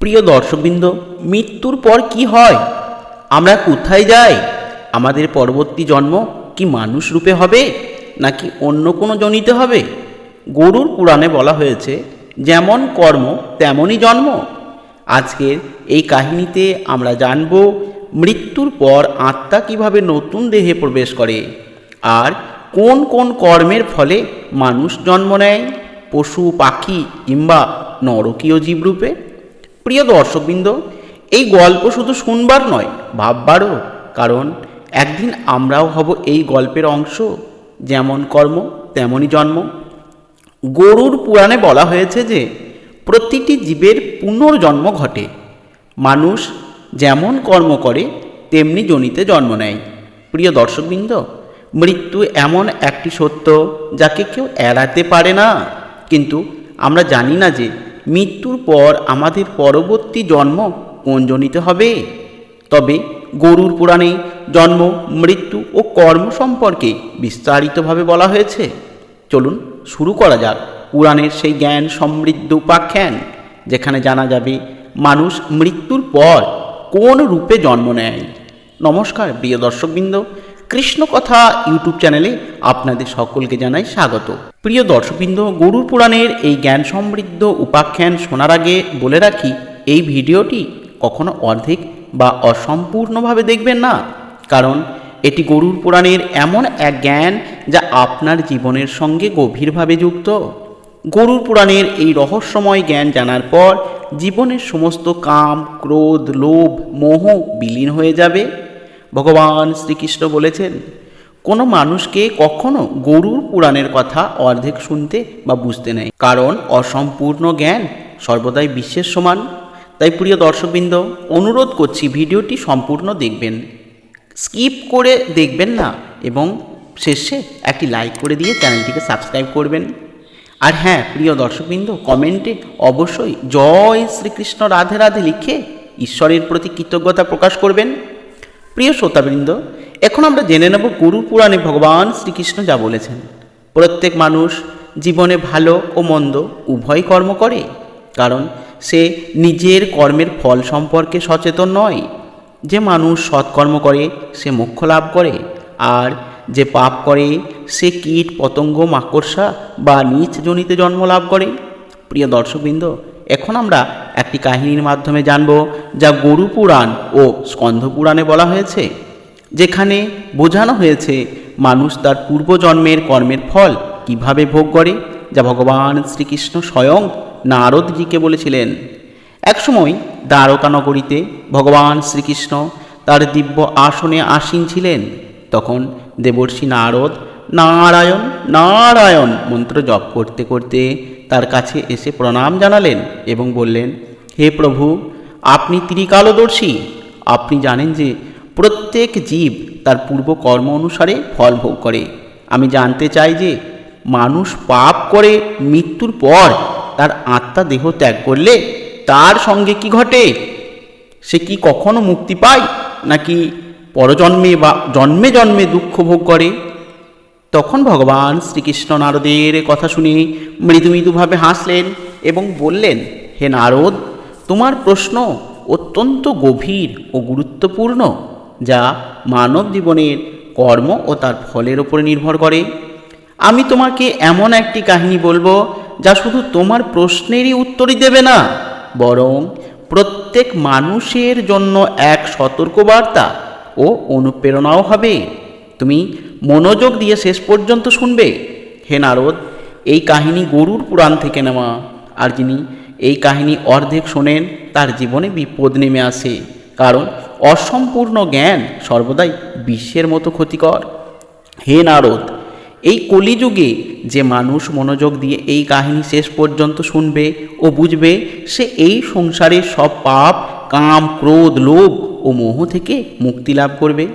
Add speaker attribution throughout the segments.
Speaker 1: প্রিয় দর্শকবৃন্দ, মৃত্যুর পর কি হয়? আমরা কোথায় যাই? আমাদের পরবর্তী জন্ম কি মানুষ রূপে হবে, নাকি অন্য কোনো জনিতে হবে? গরুর পুরাণে বলা হয়েছে, যেমন কর্ম, তেমনই জন্ম। আজকের এই কাহিনীতে আমরা জানব, মৃত্যুর পর আত্মা কীভাবে নতুন দেহে প্রবেশ করে, আর কোন কোন কর্মের ফলে মানুষ জন্ম নেয়? পশু, পাখি কিংবা নরকীয় জীবরূপে প্রিয় দর্শকবৃন্দ, এই গল্প শুধু শুনবার নয়, ভাববারও। কারণ একদিন আমরাও হব এই গল্পের অংশ। যেমন কর্ম তেমনই জন্ম। গরুর পুরাণে বলা হয়েছে যে, প্রতিটি জীবের পুনর্জন্ম ঘটে। মানুষ যেমন কর্ম করে, তেমনি জনিতে জন্ম নেয়। প্রিয় দর্শকবৃন্দ, মৃত্যু এমন একটি সত্য যাকে কেউ এড়াতে পারে না। কিন্তু আমরা জানি না যে মৃত্যুর পর আমাদের পরবর্তী জন্ম কোন জনিতে হবে? তবে গরুর পুরাণে জন্ম, মৃত্যু ও কর্ম সম্পর্কে বিস্তারিতভাবে বলা হয়েছে। চলুন শুরু করা যাক পুরাণের সেই জ্ঞান সমৃদ্ধ উপাখ্যান, যেখানে জানা যাবে মানুষ মৃত্যুর পর কোন রূপে জন্ম নেয়। নমস্কার, প্রিয় দর্শকবৃন্দ। কৃষ্ণ কথা ইউটিউব চ্যানেলে আপনাদের সকলকে জানাই স্বাগত। প্রিয় দর্শকবৃন্দ, গরুর পুরাণের এই জ্ঞান সমৃদ্ধ উপাখ্যান শোনার আগে বলে রাখি, এই ভিডিওটি কখনো অর্ধেক বা অসম্পূর্ণভাবে দেখবেন না, কারণ এটি গরুর পুরাণের এমন এক জ্ঞান যা আপনার জীবনের সঙ্গে গভীরভাবে যুক্ত। গরুর পুরাণের এই রহস্যময় জ্ঞান জানার পর জীবনের সমস্ত কাম, ক্রোধ, লোভ, মোহ বিলীন হয়ে যাবে। ভগবান শ্রীকৃষ্ণ বলেছেন, কোনো মানুষকে কখনো গরুর পুরাণের কথা অর্ধেক শুনতে বা বুঝতে নেই। কারণ অসম্পূর্ণ জ্ঞান সর্বদাই বিশ্বের সমান। তাই প্রিয় দর্শকবৃন্দ, অনুরোধ করছি ভিডিওটি সম্পূর্ণ দেখবেন, স্কিপ করে দেখবেন না এবং শেষে একটি লাইক করে দিয়ে চ্যানেলটিকে সাবস্ক্রাইব করবেন। আর হ্যাঁ প্রিয় দর্শকবৃন্দ, কমেন্টে অবশ্যই জয় শ্রীকৃষ্ণ রাধে রাধে লিখে ঈশ্বরের প্রতি কৃতজ্ঞতা প্রকাশ করবেন। প্রিয় শ্রোতাবৃন্দ, এখন আমরা জেনে নেব গুরু পুরাণে ভগবান শ্রীকৃষ্ণ যা বলেছেন। প্রত্যেক মানুষ জীবনে ভালো ও মন্দ উভয় কর্ম করে, কারণ সে নিজের কর্মের ফল সম্পর্কে সচেতন নয়। যে মানুষ সৎকর্ম করে, সে মোক্ষ লাভ করে, আর যে পাপ করে, সে কীট, পতঙ্গ, মাকড়সা বা নিচ জনিতে জন্ম লাভ করে। প্রিয় দর্শকবৃন্দ এখন আমরা একটি কাহিনীর মাধ্যমে জানব যা গরু পুরাণ ও স্কন্ধ পুরাণে বলা হয়েছে, যেখানে বোঝানো হয়েছে মানুষ তার পূর্বজন্মের কর্মের ফল কীভাবে ভোগ করে, যা ভগবান শ্রীকৃষ্ণ স্বয়ং নারদজিকে বলেছিলেন। একসময় দ্বারকা নগরীতে ভগবান শ্রীকৃষ্ণ তার দিব্য আসনে আসীন ছিলেন। তখন দেবর্ষি নারদ, নারায়ণ নারায়ণ মন্ত্র জপ করতে করতে তার কাছে এসে প্রণাম জানালেন এবং বললেন, হে প্রভু, আপনি ত্রিকালদর্শী। আপনি জানেন যে প্রত্যেক জীব তার পূর্ব কর্ম অনুসারে ফল ভোগ করে। আমি জানতে চাই যে মানুষ পাপ করে মৃত্যুর পর তার আত্মা দেহ ত্যাগ করলে তার সঙ্গে কি ঘটে? সে কি কখনো মুক্তি পায়? নাকি পরজন্মে বা জন্মে জন্মে দুঃখ ভোগ করে? তখন ভগবান শ্রীকৃষ্ণ নারদের কথা শুনে মৃদু মৃদুভাবে হাসলেন এবং বললেন, হে নারদ, তোমার প্রশ্ন অত্যন্ত গভীর ও গুরুত্বপূর্ণ, যা মানব জীবনের কর্ম ও তার ফলের উপরে নির্ভর করে। আমি তোমাকে এমন একটি কাহিনী বলব, যা শুধু তোমার প্রশ্নেরই উত্তরই দেবে না, বরং প্রত্যেক মানুষের জন্য এক সতর্কবার্তা ও অনুপ্রেরণাও হবে। তুমি মনোযোগ দিয়ে শেষ পর্যন্ত শুনবে? হে নারদ, এই কাহিনী গরুর পুরাণ থেকে নেওয়া। আর যিনি এই কাহিনী অর্ধেক শোনেন, তার জীবনে বিপদ নেমে আসে। কারণ অসম্পূর্ণ জ্ঞান সর্বদাই বিশ্বের মতো ক্ষতিকর। হে নারদ, এই কলিযুগে যে মানুষ মনোযোগ দিয়ে এই কাহিনী শেষ পর্যন্ত শুনবে ও বুঝবে, সে এই সংসারের সব পাপ, কাম, ক্রোধ, লোভ ও মোহ থেকে মুক্তি লাভ করবে।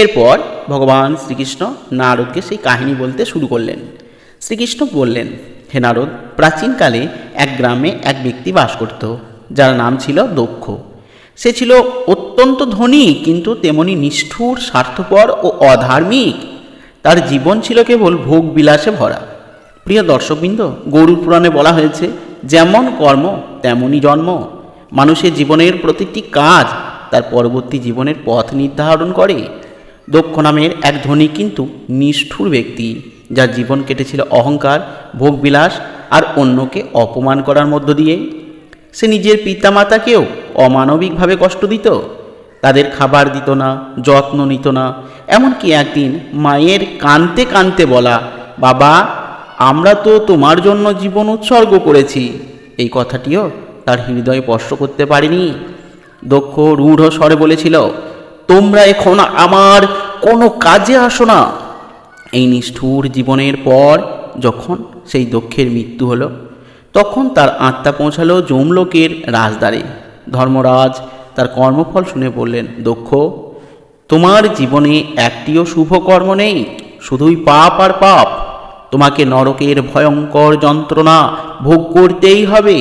Speaker 1: এরপর ভগবান শ্রীকৃষ্ণ নারদকে সেই কাহিনী বলতে শুরু করলেন। শ্রীকৃষ্ণ বললেন, হে নারদ, প্রাচীনকালে এক গ্রামে এক ব্যক্তি বাস করত, যার নাম ছিল দক্ষ। সে ছিল অত্যন্ত ধনী, কিন্তু তেমনি নিষ্ঠুর, স্বার্থপর ও অধার্মিক। তার জীবন ছিল কেবল ভোগ বিলাসে ভরা। প্রিয় দর্শকবৃন্দ, গরুর পুরাণে বলা হয়েছে, যেমন কর্ম তেমনই জন্ম। মানুষের জীবনের প্রতিটি কাজ তার পরবর্তী জীবনের পথ নির্ধারণ করে। দক্ষ নামের এক ধনী কিন্তু নিষ্ঠুর ব্যক্তি, যার জীবন কেটেছিল অহংকার, ভোগবিলাস আর অন্যকে অপমান করার মধ্য দিয়ে। সে নিজের পিতামাতাকেও অমানবিকভাবে কষ্ট দিত। তাদের খাবার দিত না, যত্ন নিত না। এমনকি একদিন মায়ের কানতে কানতে বলা, বাবা, আমরা তো তোমার জন্য জীবন উৎসর্গ করেছি। এই কথাটিও তার হৃদয়ে স্পর্শ করতে পারেনি। দক্ষ, রূঢ় স্বরে বলেছিল তোমরা এখন আমার কোনো কাজে আসো না। এই নিষ্ঠুর জীবনের পর যখন সেই দক্ষের মৃত্যু হলো, তখন তার আত্মা পৌঁছালো যমলোকের রাজদ্বারে। ধর্মরাজ তার কর্মফল শুনে বললেন দক্ষ তোমার জীবনে একটিও শুভ কর্ম নেই, শুধুই পাপ আর পাপ। তোমাকে নরকের ভয়ঙ্কর যন্ত্রণা ভোগ করতেই হবে।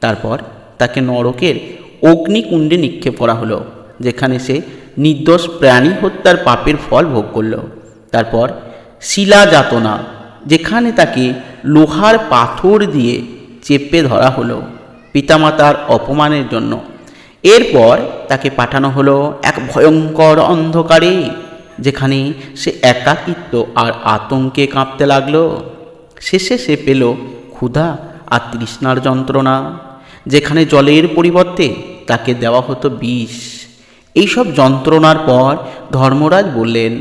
Speaker 1: তারপর তাকে নরকের অগ্নিকুণ্ডে নিক্ষেপ করা হলো। যেখানে সে নির্দোষ প্রাণী হত্যার পাপের ফল ভোগ করল। তারপর শিলা যাতনা যেখানে তাকে লোহার পাথর দিয়ে চেপে ধরা হলো পিতামাতার অপমানের জন্য। এরপর তাকে পাঠানো হলো এক ভয়ঙ্কর অন্ধকারে, যেখানে সে একাকিত্ব আর আতঙ্কে কাঁপতে লাগল। শেষে সে পেল ক্ষুধা আর তৃষ্ণার যন্ত্রণা, যেখানে জলের পরিবর্তে তাকে দেওয়া হতো বিষ। এইসব যন্ত্রণার পর ধর্মরাজ বললেন,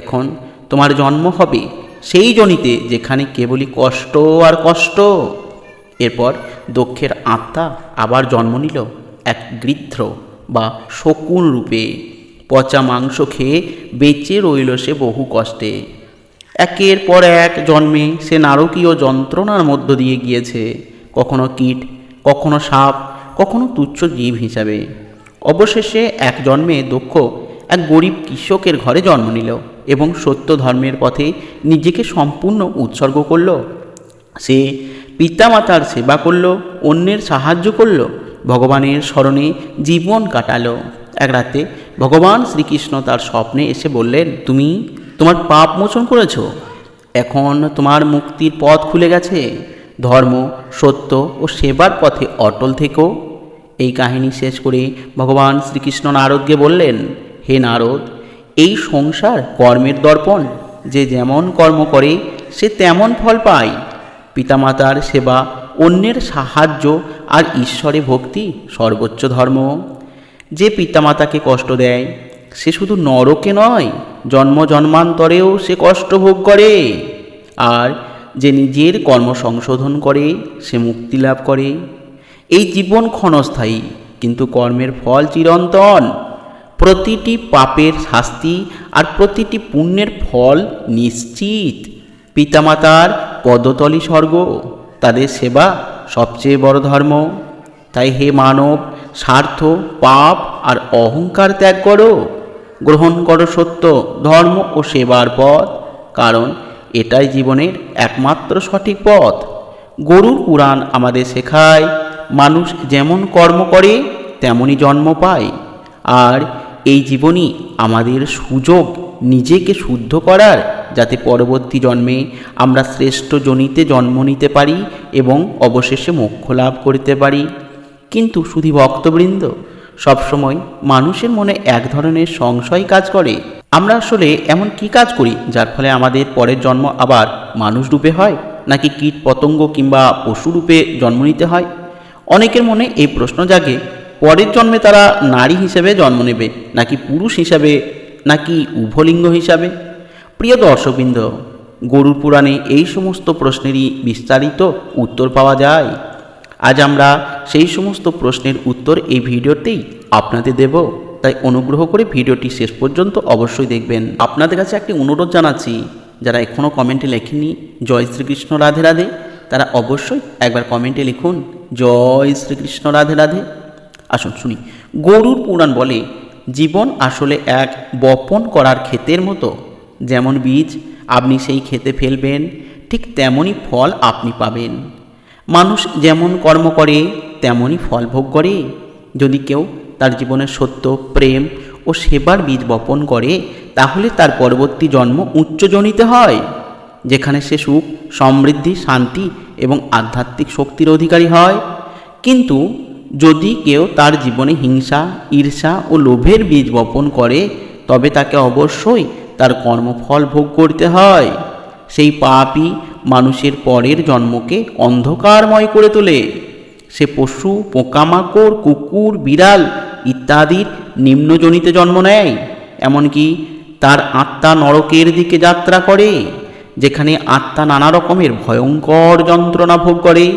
Speaker 1: এখন তোমার জন্ম হবে সেই জনিতে যেখানে কেবলই কষ্ট আর কষ্ট। এরপর দক্ষের আত্মা আবার জন্ম নিল এক গৃধ্র বা শকুন রূপে। পচা মাংস খেয়ে বেঁচে রইল সে বহু কষ্টে। একের পর এক জন্মে সে নারকীয় যন্ত্রণার মধ্য দিয়ে গিয়েছে। কখনো কীট, কখনো সাপ, কখনো তুচ্ছ জীব হিসাবে। অবশেষে এক জন্মে দক্ষ এক গরিব কৃষকের ঘরে জন্ম নিল এবং সত্য ধর্মের পথে নিজেকে সম্পূর্ণ উৎসর্গ করল। সে পিতামাতার সেবা করল, অন্যের সাহায্য করল, ভগবানের স্মরণে জীবন কাটালো। এক রাতে ভগবান শ্রীকৃষ্ণ তার স্বপ্নে এসে বললেন, তুমি তোমার পাপ মোচন করেছ? এখন তোমার মুক্তির পথ খুলে গেছে। ধর্ম, সত্য ও সেবার পথে অটল থেকো। এই কাহিনী শেষ করে ভগবান শ্রীকৃষ্ণ নারদকে বললেন, হে নারদ, এই সংসার কর্মের দর্পণ। যে যেমন কর্ম করে, সে তেমন ফল পায়। পিতামাতার সেবা, অন্যের সাহায্য আর ঈশ্বরে ভক্তি সর্বোচ্চ ধর্ম। যে পিতামাতাকে কষ্ট দেয়, সে শুধু নরকে নয়, জন্ম জন্মান্তরেও সে কষ্ট ভোগ করে। আর যে নিজের কর্ম সংশোধন করে, সে মুক্তি লাভ করে। এই জীবন ক্ষণস্থায়ী, কিন্তু কর্মের ফল চিরন্তন। প্রতিটি পাপের শাস্তি আর প্রতিটি পুণ্যের ফল নিশ্চিত। পিতামাতার পদতলি স্বর্গ, তাদের সেবা সবচেয়ে বড় ধর্ম। তাই হে মানব, স্বার্থ, পাপ আর অহংকার ত্যাগ করো। গ্রহণ করো সত্য, ধর্ম ও সেবার পথ, কারণ এটাই জীবনের একমাত্র সঠিক পথ। গরুর পুরাণ আমাদের শেখায় মানুষ যেমন কর্ম করে তেমনই জন্ম পায়। আর এই জীবনই আমাদের সুযোগ, নিজেকে শুদ্ধ করার, যাতে পরবর্তী জন্মে আমরা শ্রেষ্ঠ জনিতে জন্ম নিতে পারি এবং অবশেষে মোক্ষ লাভ করতে পারি। কিন্তু শুধু ভক্তবৃন্দ, সবসময় মানুষের মনে এক ধরনের সংশয় কাজ করে। আমরা আসলে এমন কি কাজ করি, যার ফলে আমাদের পরের জন্ম আবার মানুষ রূপে হয়, নাকি কীট পতঙ্গ কিংবা পশু রূপে জন্ম নিতে হয়? অনেকের মনে এই প্রশ্ন জাগে, পরের জন্মে তারা নারী হিসেবে জন্ম নেবে, নাকি পুরুষ হিসাবে, নাকি উভলিঙ্গ হিসাবে? প্রিয় দর্শকবৃন্দ, গরুর পুরাণে এই সমস্ত প্রশ্নেরই বিস্তারিত উত্তর পাওয়া যায়। আজ আমরা সেই সমস্ত প্রশ্নের উত্তর এই ভিডিওতেই আপনাদের দেব। তাই অনুগ্রহ করে ভিডিওটি শেষ পর্যন্ত অবশ্যই দেখবেন। আপনাদের কাছে একটি অনুরোধ জানাচ্ছি, যারা এখনও কমেন্টে লেখেননি, জয় শ্রীকৃষ্ণ, রাধে রাধে, তারা অবশ্যই একবার কমেন্টে লিখুন। জয় শ্রীকৃষ্ণ, রাধে রাধে। আসুন শুনি। গরুর পুরাণ বলে, জীবন আসলে এক বপন করার ক্ষেতের মতো। যেমন বীজ, আপনি সেই খেতে ফেলবেন, ঠিক তেমনই ফল আপনি পাবেন। মানুষ যেমন কর্ম করে তেমনই ফল ভোগ করে। যদি কেউ তার জীবনের সত্য, প্রেম ও সেবার বীজ বপন করে, তাহলে তার পরবর্তী জন্ম উচ্চজনিতে হয়, যেখানে সে সুখ, সমৃদ্ধি, শান্তি এবং আধ্যাত্মিক শক্তির অধিকারী হয়। কিন্তু যদি কেউ তার জীবনে হিংসা, ঈর্ষা ও লোভের বীজ বপন করে, তবে তাকে অবশ্যই তার কর্মফল ভোগ করতে হয়। সেই পাপই মানুষের পরের জন্মকে অন্ধকারময় করে তোলে। সে পশু, পোকামাকড়, কুকুর, বিড়াল ইত্যাদির নিম্নজনিতে জন্ম নেয়, এমনকি তার আত্মা নরকের দিকে যাত্রা করে। যেখানে আত্মা নানা রকমের ভয়ঙ্কর যন্ত্রণা ভোগ করে।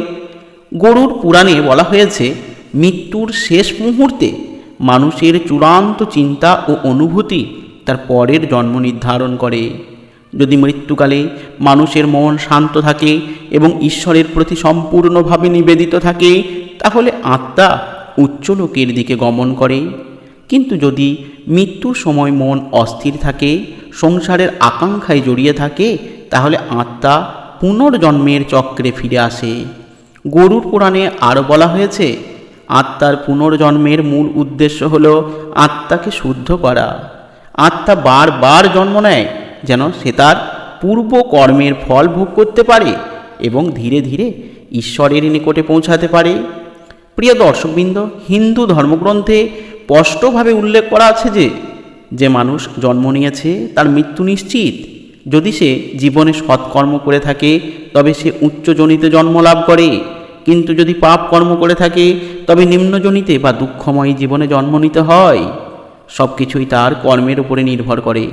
Speaker 1: গরুর পুরাণে বলা হয়েছে, মৃত্যুর শেষ মুহূর্তে মানুষের চূড়ান্ত চিন্তা ও অনুভূতি তার পরের জন্ম নির্ধারণ করে। যদি মৃত্যুকালে মানুষের মন শান্ত থাকে এবং ঈশ্বরের প্রতি সম্পূর্ণভাবে নিবেদিত থাকে, তাহলে আত্মা উচ্চ লোকের দিকে গমন করে। কিন্তু যদি মৃত্যুর সময় মন অস্থির থাকে, সংসারের আকাঙ্ক্ষায় জড়িয়ে থাকে তাহলে আত্মা পুনর্জন্মের চক্রে ফিরে আসে। গরুর পুরাণে আরও বলা হয়েছে, আত্মার পুনর্জন্মের মূল উদ্দেশ্য হল আত্মাকে শুদ্ধ করা। আত্মা বারবার জন্ম নেয় যেন সে তার পূর্ব কর্মের ফল ভোগ করতে পারে এবং ধীরে ধীরে ঈশ্বরের নিকটে পৌঁছাতে পারে। প্রিয় দর্শকবৃন্দ, হিন্দু ধর্মগ্রন্থে স্পষ্টভাবে উল্লেখ করা আছে যে যে মানুষ জন্ম নিয়েছে তার মৃত্যু নিশ্চিত। যদি সে জীবনে সৎকর্ম করে থাকে, তবে সে উচ্চজনিতে জন্ম লাভ করে। কিন্তু যদি পাপ কর্ম করে থাকে, তবে নিম্নজনিতে বা দুঃখময় জীবনে জন্ম নিতে হয়। সব কিছুই তার কর্মের উপরে নির্ভর করে।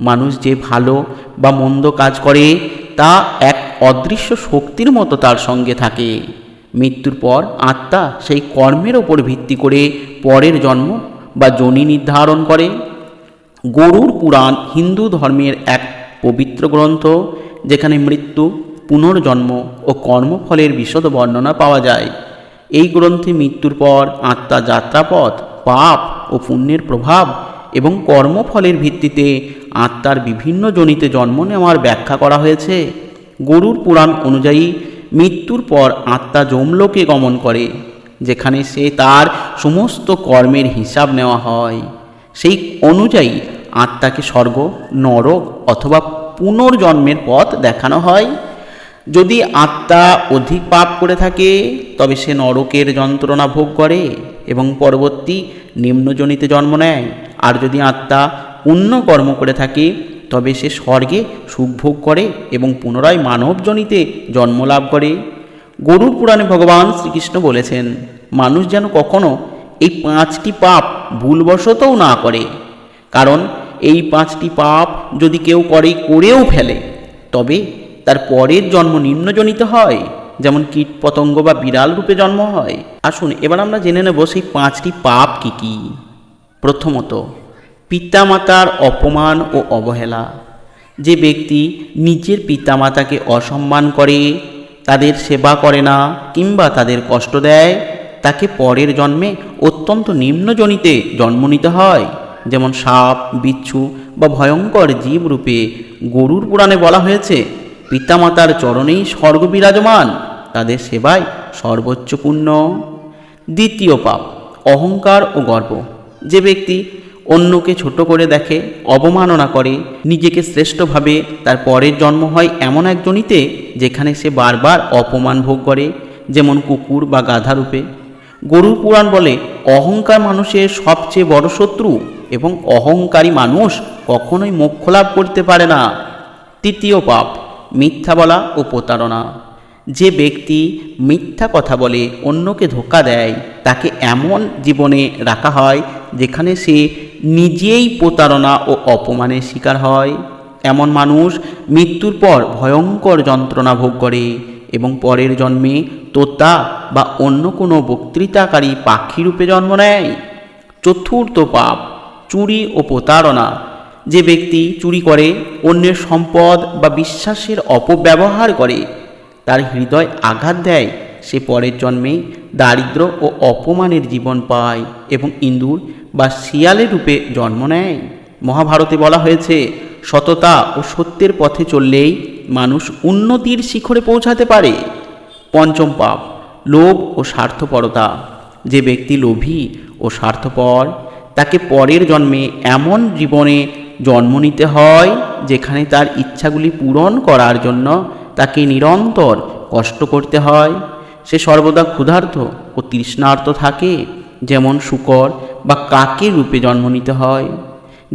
Speaker 1: মানুষ যে ভালো বা মন্দ কাজ করে, তা এক অদৃশ্য শক্তির মতো তার সঙ্গে থাকে। মৃত্যুর পর আত্মা সেই কর্মের ওপর ভিত্তি করে পরের জন্ম বা জনি নির্ধারণ করে। গরুর পুরাণ হিন্দু ধর্মের এক পবিত্র গ্রন্থ, যেখানে মৃত্যু, পুনর্জন্ম ও কর্মফলের বিশদ বর্ণনা পাওয়া যায়। এই গ্রন্থে মৃত্যুর পর আত্মা যাত্রাপথ, পাপ ও পুণ্যের প্রভাব এবং কর্মফলের ভিত্তিতে আত্মার বিভিন্ন জনিতে জন্ম নেওয়ার ব্যাখ্যা করা হয়েছে। গরুর পুরাণ অনুযায়ী, মৃত্যুর পর আত্মা যমলোকে গমন করে, যেখানে সে তার সমস্ত কর্মের হিসাব নেওয়া হয়। সেই অনুযায়ী আত্মাকে স্বর্গ নরক অথবা পুনর্জন্মের পথ দেখানো হয়। যদি আত্মা অধিক পাপ করে থাকে, তবে সে নরকের যন্ত্রণা ভোগ করে এবং পরবর্তী নিম্নজনিতে জন্ম নেয়। আর যদি আত্মা পুণ্য কর্ম করে থাকে, তবে সে স্বর্গে সুখ ভোগ করে এবং পুনরায় মানবজনিতে জন্ম লাভ করে। গরুর পুরাণে ভগবান শ্রীকৃষ্ণ বলেছেন, মানুষ যেন কখনো এই পাঁচটি পাপ ভুলবশতও না করে। কারণ এই পাঁচটি পাপ যদি কেউ করে, করেও ফেলে, তবে তার পরের জন্ম নিম্নজনিত হয়, যেমন কীট পতঙ্গ বা বিড়াল রূপে জন্ম হয়। আসুন, এবার আমরা জেনে নেব সেই পাঁচটি পাপ কি কি। প্রথমত, পিতামাতার অপমান ও অবহেলা। যে ব্যক্তি নিজের পিতামাতাকে অসম্মান করে, তাদের সেবা করে না কিংবা তাদের কষ্ট দেয়, তাকে পরের জন্মে অত্যন্ত নিম্নজনিতে জন্ম নিতে হয়। যেমন সাপ, বিচ্ছু বা ভয়ঙ্কর জীব রূপে গরুর পুরাণে বলা হয়েছে, পিতামাতার চরণেই স্বর্গ বিরাজমান, তাদের সেবায় সর্বোচ্চ পুণ্য। দ্বিতীয় পাপ, অহংকার ও গর্ব। যে ব্যক্তি অন্যকে ছোট করে দেখে, অবমাননা করে, নিজেকে শ্রেষ্ঠভাবে তার পরের জন্ম হয় এমন একজনিতে, যেখানে সে বারবার অপমান ভোগ করে, যেমন কুকুর বা গাধা রূপে। গরুর পুরাণ বলে, অহংকার মানুষের সবচেয়ে বড় শত্রু এবং অহংকারী মানুষ কখনোই মোক্ষ লাভ করতে পারে না। তৃতীয় পাপ, মিথ্যা বলা ও প্রতারণা। যে ব্যক্তি মিথ্যা কথা বলে অন্যকে ধোকা দেয়, তাকে এমন জীবনে রাখা হয় যেখানে সে নিজেই প্রতারণা ও অপমানের শিকার হয়। এমন মানুষ মৃত্যুর পর ভয়ঙ্কর যন্ত্রণা ভোগ করে এবং পরের জন্মে তোতা বা অন্য কোনো বক্তৃতাকারী পাখি রূপে জন্ম নেয়। চতুর্থ পাপ চুরি ও প্রতারণা। যে ব্যক্তি চুরি করে, অন্যের সম্পদ বা বিশ্বাসের অপব্যবহার করে, তার হৃদয় আঘাত দেয়, সে পরের জন্মে দারিদ্র ও অপমানের জীবন পায় এবং ইন্দুর বা শিয়ালের রূপে জন্ম নেয়। মহাভারতে বলা হয়েছে, সততা ও সত্যের পথে চললেই মানুষ উন্নতির শিখরে পৌঁছাতে পারে। পঞ্চম পাপ, লোভ ও স্বার্থপরতা। যে ব্যক্তি লোভী ও স্বার্থপর তাকে পরের জন্মে এমন জীবনে জন্ম নিতে হয়, যেখানে তার ইচ্ছাগুলি পূরণ করার জন্য তাকে নিরন্তর কষ্ট করতে হয়। সে সর্বদা ক্ষুধার্ত ও তৃষ্ণার্ত থাকে, যেমন শুকর বা কাকের রূপে জন্ম নিতে হয়।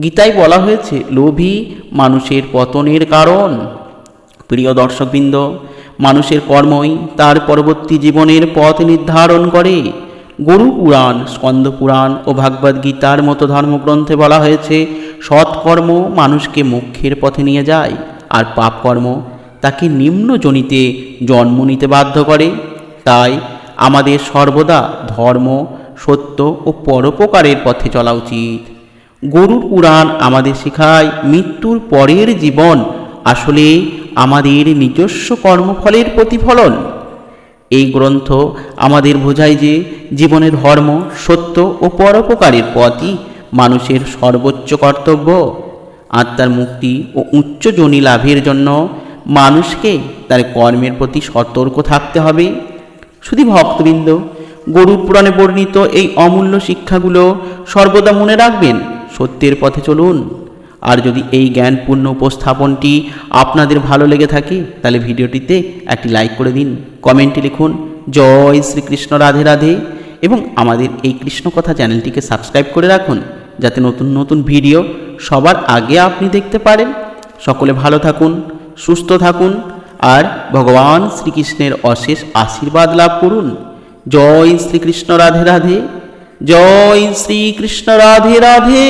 Speaker 1: গীতায় বলা হয়েছে, লোভী মানুষের পতনের কারণ। প্রিয় দর্শকবৃন্দ, মানুষের কর্মই তার পরবর্তী জীবনের পথ নির্ধারণ করে। গরু পুরাণ স্কন্দ পুরাণ ও ভাগবত গীতার মতো ধর্মগ্রন্থে বলা হয়েছে, সৎকর্ম মানুষকে মুখ্যের পথে নিয়ে যায়, আর পাপকর্ম তাকে নিম্ন জনিতে জন্ম নিতে বাধ্য করে। তাই আমাদের সর্বদা ধর্ম, সত্য ও পরোপকারের পথে চলা উচিত। গরুর পুরাণ আমাদের শেখায়, মৃত্যুর পরের জীবন আসলে আমাদের নিজস্ব কর্মফলের প্রতিফলন। এই গ্রন্থ আমাদের বোঝায় যে জীবনের ধর্ম সত্য ও পরোপকারের পথই মানুষের সর্বোচ্চ কর্তব্য। আত্মার মুক্তি ও উচ্চ জনি লাভের জন্য মানুষকে তার কর্মের প্রতি সতর্ক থাকতে হবে। শুধু ভক্তবৃন্দ, গরুর পুরাণে বর্ণিত এই অমূল্য শিক্ষাগুলো সর্বদা মনে রাখবেন। সত্যের পথে চলুন। আর যদি এই জ্ঞানপূর্ণ উপস্থাপনটি আপনাদের ভালো লেগে থাকে, তাহলে ভিডিওটিতে একটি লাইক করে দিন, কমেন্টে লিখুন, জয় শ্রীকৃষ্ণ রাধে রাধে এবং আমাদের এই কৃষ্ণকথা চ্যানেলটিকে সাবস্ক্রাইব করে রাখুন, যাতে নতুন নতুন ভিডিও সবার আগে আপনি দেখতে পারেন। সকলে ভালো থাকুন, সুস্থ থাকুন আর ভগবান শ্রীকৃষ্ণের অশেষ আশীর্বাদ লাভ করুন। জয় শ্রীকৃষ্ণ রাধে রাধে, জয় শ্রীকৃষ্ণ রাধে রাধে।